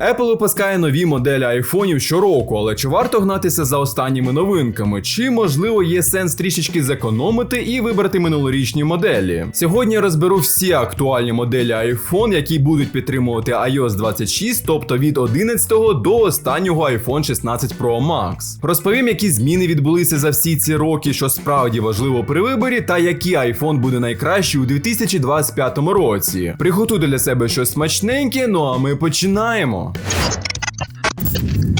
Apple випускає нові моделі айфонів щороку, але чи варто гнатися за останніми новинками? Чи можливо є сенс трішечки зекономити і вибрати минулорічні моделі? Сьогодні я розберу всі актуальні моделі iPhone, які будуть підтримувати iOS 26, тобто від 11 до останнього iPhone 16 Pro Max. Розповім, які зміни відбулися за всі ці роки, що справді важливо при виборі, та який iPhone буде найкращий у 2025 році. Приготуйте для себе щось смачненьке, ну а ми починаємо. な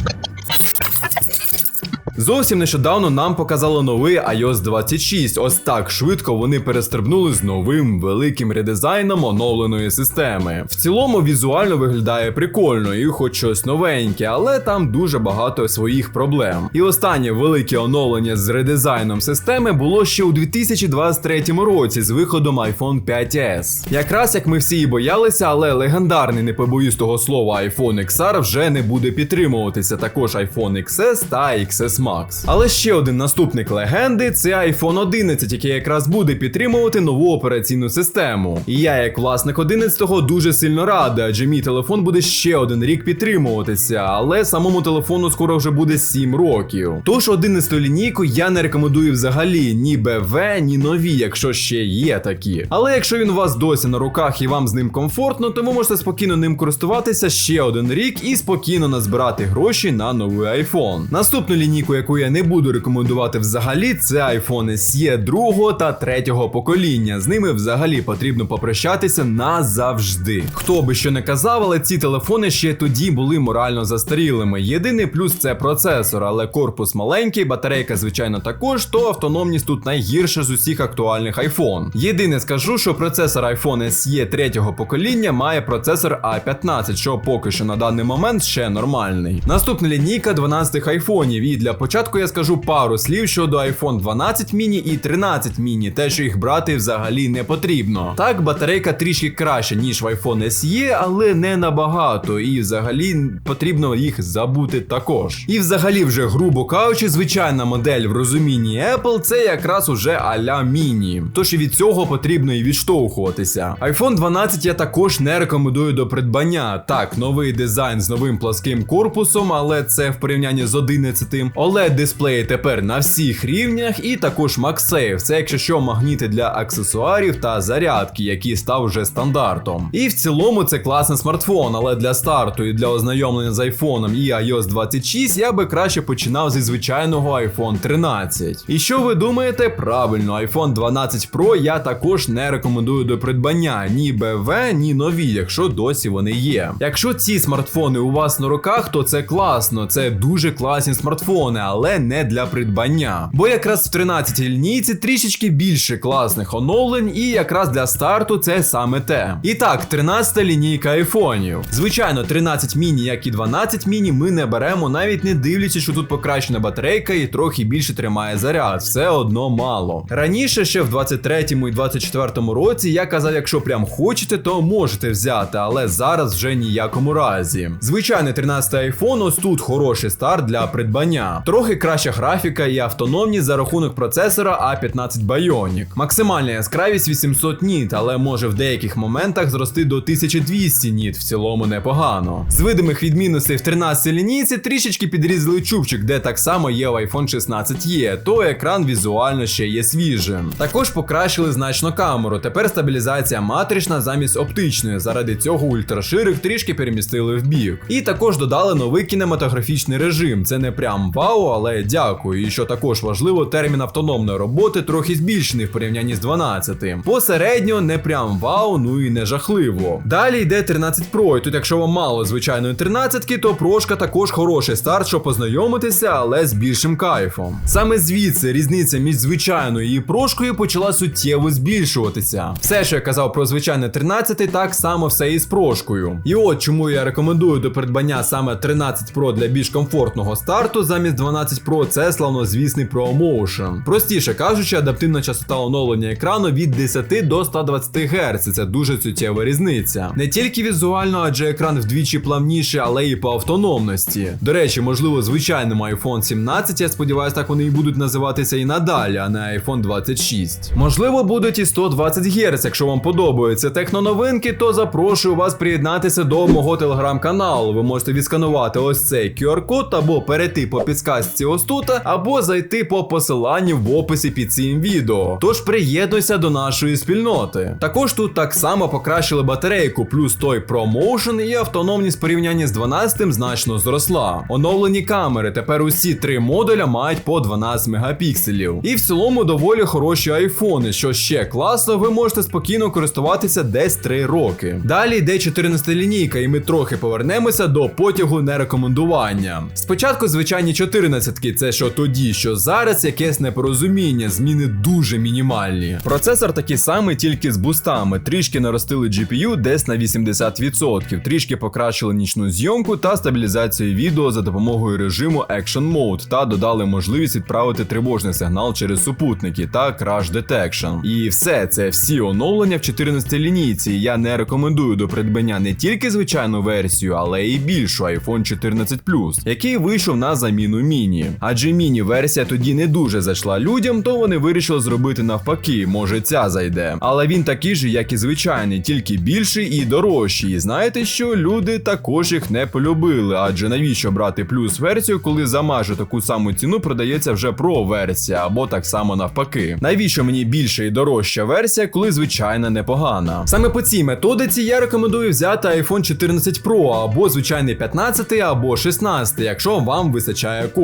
Зовсім нещодавно нам показали новий iOS 26. Ось так швидко вони перестрибнули з новим великим редизайном оновленої системи. В цілому візуально виглядає прикольно і хоч щось новеньке, але там дуже багато своїх проблем. І останнє велике оновлення з редизайном системи було ще у 2023 році з виходом iPhone 5s. Якраз як ми всі і боялися, але легендарний не побоюсь того слова iPhone XR вже не буде підтримуватися. Також iPhone XS та XS Max. Але ще один наступник легенди це iPhone 11, який якраз буде підтримувати нову операційну систему. І я, як власник 11-го, дуже сильно радий, адже мій телефон буде ще один рік підтримуватися, але самому телефону скоро вже буде 7 років. Тож 11 лінійку я не рекомендую взагалі ні БВ, ні нові, якщо ще є такі. Але якщо він у вас досі на руках і вам з ним комфортно, то ви можете спокійно ним користуватися ще один рік і спокійно назбирати гроші на новий iPhone. Наступну лінійку, яку я не буду рекомендувати взагалі, це iPhone SE 2 та 3 покоління. З ними взагалі потрібно попрощатися назавжди. Хто би що не казав, але ці телефони ще тоді були морально застарілими. Єдиний плюс це процесор, але корпус маленький, батарейка, звичайно, також, то автономність тут найгірша з усіх актуальних iPhone. Єдине скажу, що процесор iPhone SE 3 покоління має процесор A15, що поки що на даний момент ще нормальний. Наступна лінійка 12 айфонів, і для початку я скажу пару слів щодо iPhone 12 mini і 13 mini, те, що їх брати взагалі не потрібно. Так, батарейка трішки краще, ніж в iPhone SE, але не набагато, і взагалі потрібно їх забути також. І взагалі, вже грубо кажучи, звичайна модель в розумінні Apple це якраз уже а-ля міні. Тож і від цього потрібно і відштовхуватися. iPhone 12 я також не рекомендую до придбання. Так, новий дизайн з новим плоским корпусом, але це в порівнянні з 11 oled дисплеї тепер на всіх рівнях, і також MagSafe. Це якщо що магніти для аксесуарів та зарядки, які став вже стандартом. І в цілому це класний смартфон, але для старту і для ознайомлення з iPhone і iOS 26 я би краще починав зі звичайного iPhone 13. І що ви думаєте? Правильно, iPhone 12 Pro я також не рекомендую до придбання ні БВ, ні нові, якщо досі вони є. Якщо ці смартфони у вас на руках, то це класно, це дуже класні смартфони, але не для придбання. Бо якраз в 13-й лінійці трішечки більше класних оновлень, і якраз для старту це саме те. І так, 13-та лінійка айфонів. Звичайно, 13 міні, як і 12 міні, ми не беремо, навіть не дивлячись, що тут покращена батарейка і трохи більше тримає заряд. Все одно мало. Раніше, ще в 23-му і 24-му році, я казав, якщо прям хочете, то можете взяти, але зараз вже ніякому разі. Звичайний 13 айфон, ось тут хороший старт для придбання. Трохи краща графіка і автономність за рахунок процесора A15 Bionic. Максимальна яскравість 800 ніт, але може в деяких моментах зрости до 1200 ніт, в цілому непогано. З видимих відмінностей в 13 лінійці трішечки підрізали чубчик, де так само є в iPhone 16 є, то екран візуально ще є свіжим. Також покращили значно камеру. Тепер стабілізація матрична замість оптичної. Заради цього ультраширик трішки перемістили в бік. І також додали новий кінематографічний режим. Це не прям вау, але дякую. І що також важливо, термін автономної роботи трохи збільшений в порівнянні з 12. Посередньо не прям вау, ну і не жахливо. Далі йде 13 Pro. І тут, якщо вам мало звичайної 13, то прошка також хороший старт, щоб познайомитися, але з більшим кайфом. Саме звідси різниця між звичайною і прошкою почала суттєво збільшуватися. Все, що я казав про звичайне 13, так само все і з прошкою. І от чому я рекомендую до придбання саме 13 Pro для більш комфортного старту замість 12 12 Pro це славнозвісний ProMotion. Простіше кажучи, адаптивна частота оновлення екрану від 10 до 120 Гц. Це дуже суттєва різниця. Не тільки візуально, адже екран вдвічі плавніший, але і по автономності. До речі, можливо, звичайним iPhone 17, я сподіваюся, так вони і будуть називатися і надалі, а не iPhone 26. Можливо, будуть і 120 Гц, якщо вам подобаються техноновинки, то запрошую вас приєднатися до мого телеграм-каналу. Ви можете відсканувати ось цей QR-код або перейти по підсказці ось тут, або зайти по посиланню в описі під цим відео. Тож приєднуйся до нашої спільноти. Також тут так само покращили батарейку, плюс той ProMotion і автономність в порівнянні з 12 значно зросла. Оновлені камери. Тепер усі три модуля мають по 12 мегапікселів. І в цілому доволі хороші айфони. Що ще класно, ви можете спокійно користуватися десь 3 роки. Далі йде 14 лінійка, і ми трохи повернемося до потягу нерекомендування. Спочатку звичайні 14-ки, це що тоді, що зараз якесь непорозуміння, зміни дуже мінімальні. Процесор такий самий, тільки з бустами. Трішки наростили GPU десь на 80%, трішки покращили нічну зйомку та стабілізацію відео за допомогою режиму Action Mode та додали можливість відправити тривожний сигнал через супутники та Crash Detection. І все це всі оновлення в 14 лінійці. Я не рекомендую до придбання не тільки звичайну версію, але і більшу iPhone 14 Plus, який вийшов на заміну міні. Адже міні-версія тоді не дуже зайшла людям, то вони вирішили зробити навпаки, може ця зайде. Але він такий же, як і звичайний, тільки більший і дорожчий. І знаєте що? Люди також їх не полюбили, адже навіщо брати плюс версію, коли за майже таку саму ціну продається вже про версія, або так само навпаки. Навіщо мені більша і дорожча версія, коли звичайна непогана? Саме по цій методиці я рекомендую взяти iPhone 14 Pro або звичайний 15 або 16, якщо вам вистачає коштів.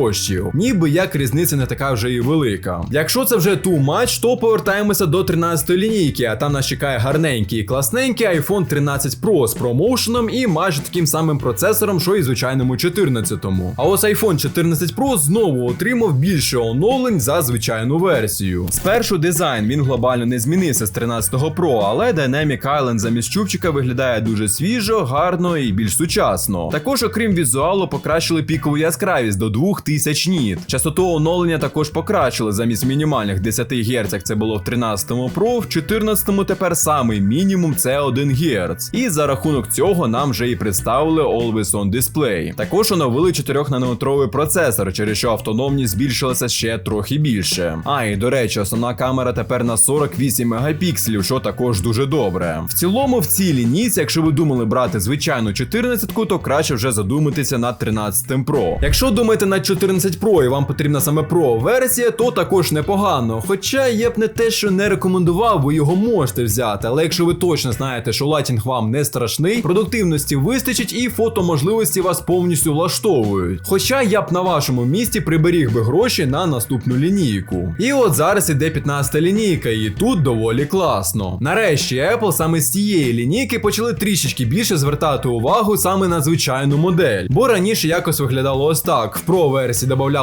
Ніби як різниця не така вже і велика. Якщо це вже too much, то повертаємося до 13 лінійки, а там нас чекає гарненький і класненький iPhone 13 Pro з промоушеном і майже таким самим процесором, що і звичайному 14-му. А ось iPhone 14 Pro знову отримав більше оновлень за звичайну версію. Спершу дизайн він глобально не змінився з 13 Pro, але Dynamic Island замість чубчика виглядає дуже свіжо, гарно і більш сучасно. Також, окрім візуалу, покращили пікову яскравість до 2000 ніт. Частоту оновлення також покращили замість мінімальних 10 Гц, це було в 13 Pro, в 14 тепер самий мінімум це 1 Гц. І за рахунок цього нам вже і представили Always On Display. Також оновили 4-нанометровий процесор, через що автономність збільшилася ще трохи більше. А і до речі, основна камера тепер на 48 мегапікселів, що також дуже добре. В цілому, в цій лінійці, якщо ви думали брати звичайну 14-ку, то краще вже задуматися над 13 Pro. Якщо думаєте над 14 Pro і вам потрібна саме Pro версія, то також непогано. Хоча я б не те, що не рекомендував, ви його можете взяти. Але якщо ви точно знаєте, що лайтінг вам не страшний, продуктивності вистачить і фотоможливості вас повністю влаштовують. Хоча я б на вашому місці приберіг би гроші на наступну лінійку. І от зараз іде 15 лінійка, і тут доволі класно. Нарешті Apple саме з цієї лінійки почали трішечки більше звертати увагу саме на звичайну модель. Бо раніше якось виглядало ось так: в Pro версії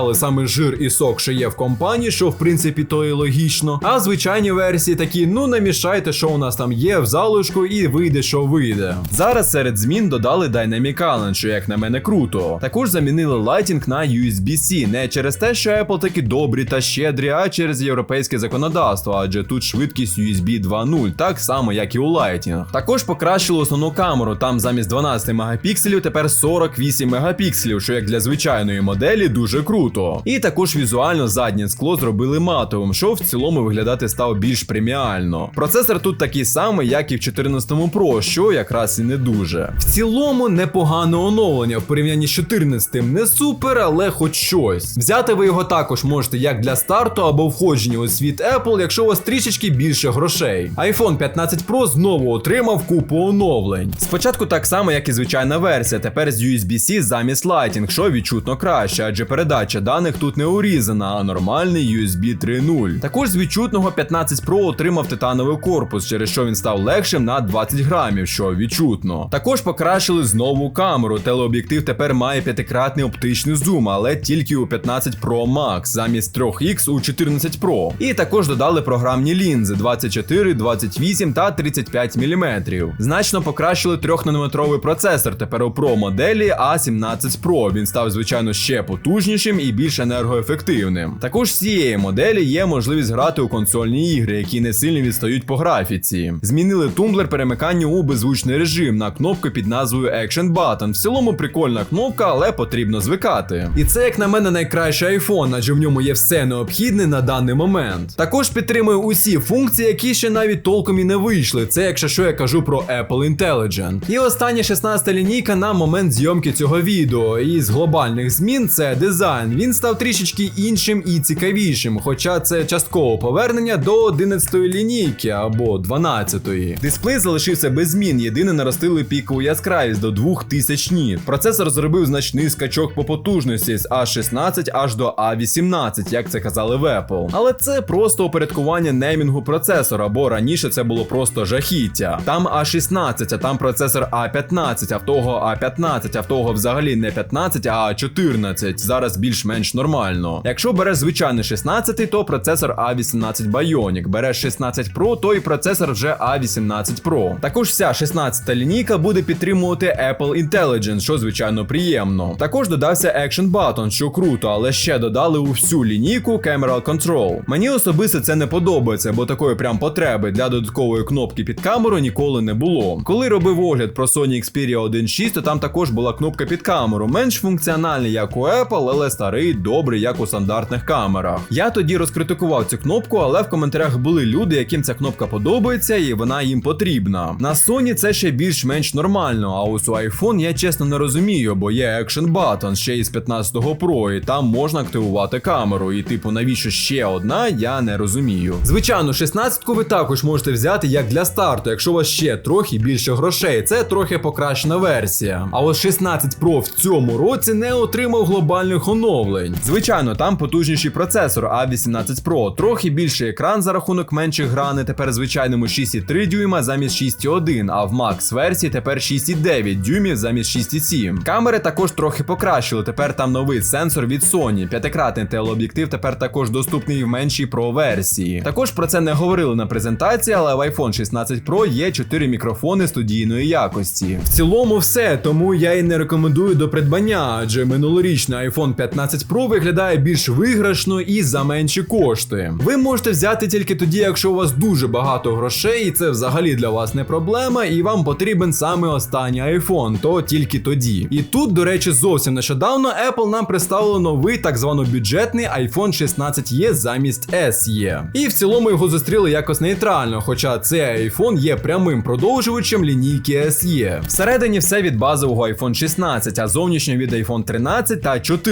додавали саме жир і сок, що є в компанії, що в принципі то і логічно. А в звичайній версії такі, ну намішайте, що у нас там є в залишку, і вийде, що вийде. Зараз серед змін додали Dynamic Island, що як на мене круто. Також замінили Lighting на USB-C, не через те, що Apple такі добрі та щедрі, а через європейське законодавство, адже тут швидкість USB 2.0, так само як і у Lighting. Також покращили основну камеру. Там замість 12 мегапікселів тепер 48 мегапікселів, що як для звичайної моделі дуже круто. І також візуально заднє скло зробили матовим, що в цілому виглядати став більш преміально. Процесор тут такий самий, як і в 14 Pro, що якраз і не дуже. В цілому непогане оновлення в порівнянні з 14 не супер, але хоч щось. Взяти ви його також можете як для старту або входження у світ Apple, якщо у вас трішечки більше грошей. iPhone 15 Pro знову отримав купу оновлень. Спочатку так само, як і звичайна версія, тепер з USB-C замість Lighting, що відчутно краще, адже передача даних тут не урізана, а нормальний USB 3.0. Також з відчутного 15 Pro отримав титановий корпус, через що він став легшим на 20 грамів, що відчутно. Також покращили знову камеру. Телеоб'єктив тепер має п'ятикратний оптичний зум, але тільки у 15 Pro Max замість 3X у 14 Pro. І також додали програмні лінзи 24, 28 та 35 мм. Значно покращили 3-нанометровий процесор тепер у Pro моделі A17 Pro. Він став, звичайно, ще потужнішим потужнішим і більш енергоефективним. Також з цієї моделі є можливість грати у консольні ігри, які не сильно відстають по графіці. Змінили тумблер перемикання у беззвучний режим на кнопку під назвою Action Button. В цілому прикольна кнопка, але потрібно звикати. І це, як на мене, найкращий iPhone, адже в ньому є все необхідне на даний момент. Також підтримує усі функції, які ще навіть толком і не вийшли. Це якщо що я кажу про Apple Intelligent. І остання 16 лінійка на момент зйомки цього відео. І з глобальних змін це дизайн. Він став трішечки іншим і цікавішим, хоча це частково повернення до 11-ї лінійки або 12. Дисплей залишився без змін. Єдине наростили пікову яскравість до 2000 ніт. Процесор зробив значний скачок по потужності з A16 аж до A18, як це казали в Apple. Але це просто упорядкування неймінгу процесора, бо раніше це було просто жахіття. Там A16, а там процесор A15, а в того A15, а в того взагалі не 15, а 14. Зараз більш-менш нормально. Якщо береш звичайний 16, то процесор A18 Bionic. Береш 16 Pro, то і процесор вже A18 Pro. Також вся 16 лінійка буде підтримувати Apple Intelligence, що звичайно приємно. Також додався Action Button, що круто, але ще додали у всю лінійку Camera Control. Мені особисто це не подобається, бо такої прям потреби для додаткової кнопки під камеру ніколи не було. Коли робив огляд про Sony Xperia 1.6, то там також була кнопка під камеру, менш функціональний, як у Apple, але старий, добрий, як у стандартних камерах. Я тоді розкритикував цю кнопку, але в коментарях були люди, яким ця кнопка подобається і вона їм потрібна. На Sony це ще більш-менш нормально, а ось у iPhone я чесно не розумію, бо є Action Button ще із 15-го Pro, і там можна активувати камеру. І типу, навіщо ще одна, я не розумію. Звичайно, 16-ку ви також можете взяти як для старту, якщо у вас ще трохи більше грошей. Це трохи покращена версія. А ось 16 Pro в цьому році не отримав глобальних оновлень. Звичайно, там потужніший процесор A18 Pro, трохи більший екран за рахунок менших грани, тепер звичайному 6,3 дюйма замість 6,1, а в Max версії тепер 6,9 дюймів замість 6,7. Камери також трохи покращили. Тепер там новий сенсор від Sony. П'ятикратний телеоб'єктив тепер також доступний в меншій Pro версії. Також про це не говорили на презентації, але в iPhone 16 Pro є 4 мікрофони студійної якості. В цілому все, тому я і не рекомендую до придбання, адже минулорічний iPhone 15 Pro виглядає більш виграшно і за менші кошти. Ви можете взяти тільки тоді, якщо у вас дуже багато грошей, і це взагалі для вас не проблема, і вам потрібен саме останній iPhone, то тільки тоді. І тут, до речі, зовсім нещодавно Apple нам представило новий так звано бюджетний iPhone 16e замість SE. І в цілому його зустріли якось нейтрально, хоча цей iPhone є прямим продовжувачем лінійки SE. Всередині все від базового iPhone 16, а зовнішньо від iPhone 13 та 14.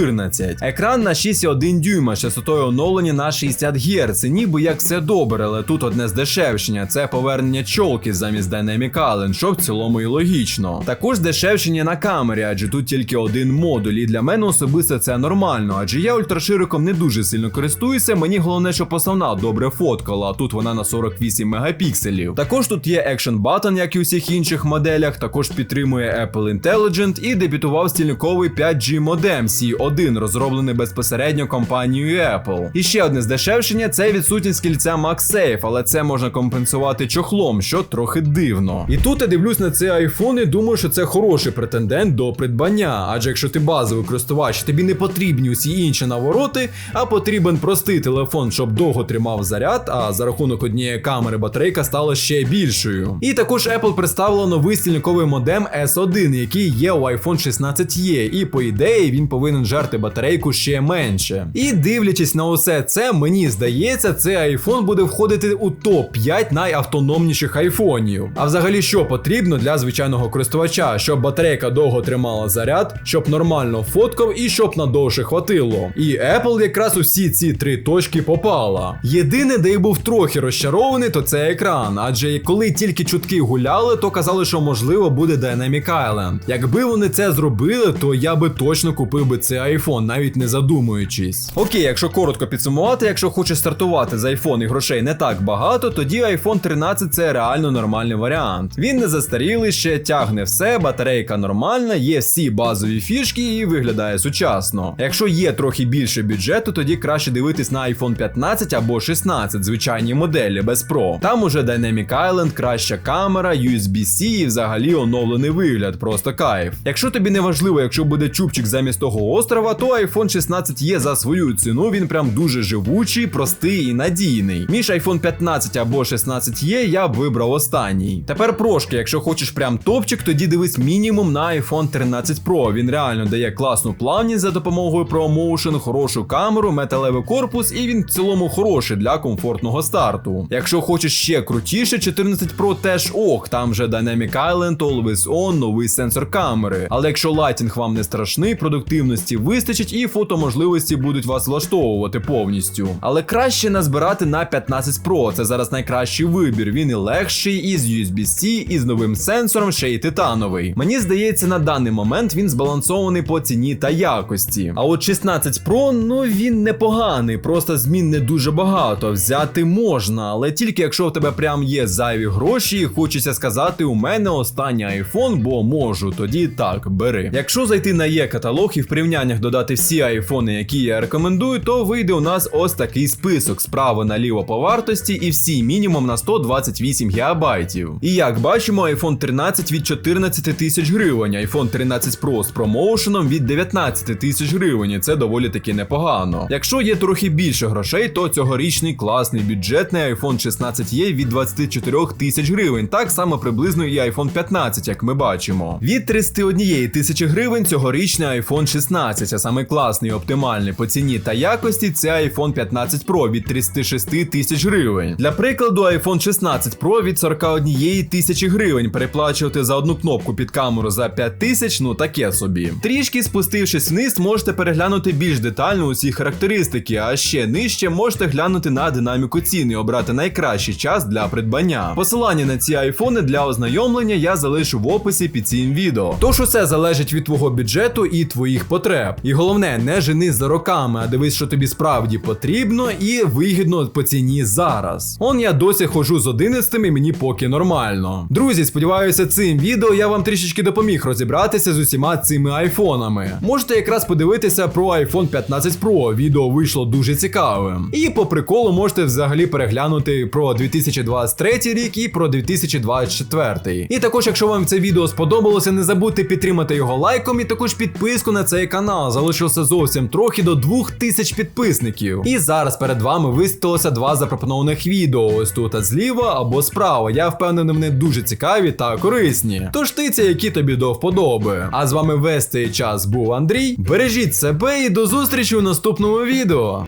Екран на 6,1 дюйма частотою оновлення на 60 Гц. Ніби як все добре, але тут одне здешевшення це повернення чолки замість Dynamic Island, що в цілому і логічно. Також здешевшення на камері, адже тут тільки один модуль, і для мене особисто це нормально, адже я ультрашириком не дуже сильно користуюся. Мені головне, щоб основна добре фоткала, а тут вона на 48 мегапікселів. Також тут є Action Button, як і у всіх інших моделях. Також підтримує Apple Intelligent і дебютував стільниковий 5G модем C1, розроблений безпосередньо компанією Apple. І ще одне здешевшення це відсутність кільця MagSafe, але це можна компенсувати чохлом, що трохи дивно. І тут я дивлюсь на цей iPhone і думаю, що це хороший претендент до придбання. Адже якщо ти базовий користувач, тобі не потрібні усі інші навороти, а потрібен простий телефон, щоб довго тримав заряд, а за рахунок однієї камери батарейка стала ще більшою. І також Apple представила новий стільниковий модем S1, який є у iPhone 16e, і по ідеї він повинен жерти батарейку ще менше. І дивлячись на усе це, мені здається, цей iPhone буде входити у топ 5 найавтономніших айфонів. А взагалі, що потрібно для звичайного користувача, щоб батарейка довго тримала заряд, щоб нормально фоткав і щоб надовше хватило. І Apple якраз усі ці три точки попала. Єдине, де я був трохи розчарований, то це екран. Адже коли тільки чутки гуляли, то казали, що можливо буде Dynamic Island. Якби вони це зробили, то я би точно купив би цей iPhone, навіть не задумуючись. Окей, якщо коротко підсумувати, якщо хочеш стартувати з iPhone і грошей не так багато, тоді iPhone 13 це реально нормальний варіант. Він не застарілий ще, тягне все, батарейка нормальна, є всі базові фішки і виглядає сучасно. Якщо є трохи більше бюджету, тоді краще дивитись на iPhone 15 або 16, звичайні моделі без Pro. Там уже Dynamic Island, краща камера, USB-C і взагалі оновлений вигляд, просто кайф. Якщо тобі не важливо, якщо буде чубчик замість того острова, то iPhone 16 є за свою ціну. Він прям дуже живучий, простий і надійний. Між iPhone 15 або 16 є, я б вибрав останній. Тепер прошки, якщо хочеш прям топчик, тоді дивись мінімум на iPhone 13 Pro. Він реально дає класну плавність за допомогою ProMotion, хорошу камеру, металевий корпус, і він в цілому хороший для комфортного старту. Якщо хочеш ще крутіше, 14 Pro теж ок, там вже Dynamic Island, Always On, новий сенсор камери. Але якщо лайтінг вам не страшний, продуктивності вистачить і фотоможливості будуть вас влаштовувати повністю. Але краще назбирати на 15 Pro. Це зараз найкращий вибір. Він і легший, і з USB-C, і з новим сенсором, ще й титановий. Мені здається, на даний момент він збалансований по ціні та якості. А от 16 Pro, ну він непоганий, просто змін не дуже багато. Взяти можна, але тільки якщо в тебе прям є зайві гроші, і хочеться сказати, у мене останній iPhone, бо можу, тоді так, бери. Якщо зайти на є каталог і в порівняннях додати всі айфони, які я рекомендую, то вийде у нас ось такий список справа наліво по вартості, і всі мінімум на 128 гігабайтів. І як бачимо, iPhone 13 від 14 тисяч гривень, iPhone 13 Pro з промоушеном від 19 тисяч гривень. і Це доволі таки непогано. Якщо є трохи більше грошей, то цьогорічний класний бюджетний iPhone 16 є від 24 тисяч гривень. Так само приблизно і iPhone 15, як ми бачимо. Від 31 тисячі гривень цьогорічний iPhone 16, а саме класний оптимальний по ціні та якості, це iPhone 15 Pro від 36 тисяч гривень. Для прикладу, iPhone 16 Pro від 41 тисячі гривень. Переплачувати за одну кнопку під камеру за 5 тисяч, ну таке собі. Трішки спустившись вниз, можете переглянути більш детально усі характеристики, а ще нижче можете глянути на динаміку ціни і обрати найкращий час для придбання. Посилання на ці айфони для ознайомлення я залишу в описі під цим відео. Тож усе залежить від твого бюджету і твоїх потреб. І головне, не жени за роками, а дивись, що тобі справді потрібно і вигідно по ціні зараз. Он я досі ходжу з 11 і мені поки нормально. Друзі, сподіваюся, цим відео я вам трішечки допоміг розібратися з усіма цими айфонами. Можете якраз подивитися про iPhone 15 Pro. Відео вийшло дуже цікавим. І по приколу можете взагалі переглянути про 2023 рік і про 2024. І також, якщо вам це відео сподобалося, не забудьте підтримати його лайком і також підписку на цей канал. Залишилося зовсім трохи до 2000 підписників. І зараз перед вами висвітилося два запропонованих відео. Ось тут а зліва або справа. Я впевнений, вони дуже цікаві та корисні. Тож тиця, які тобі до вподоби. А з вами весь цей час був Андрій. Бережіть себе і до зустрічі у наступному відео.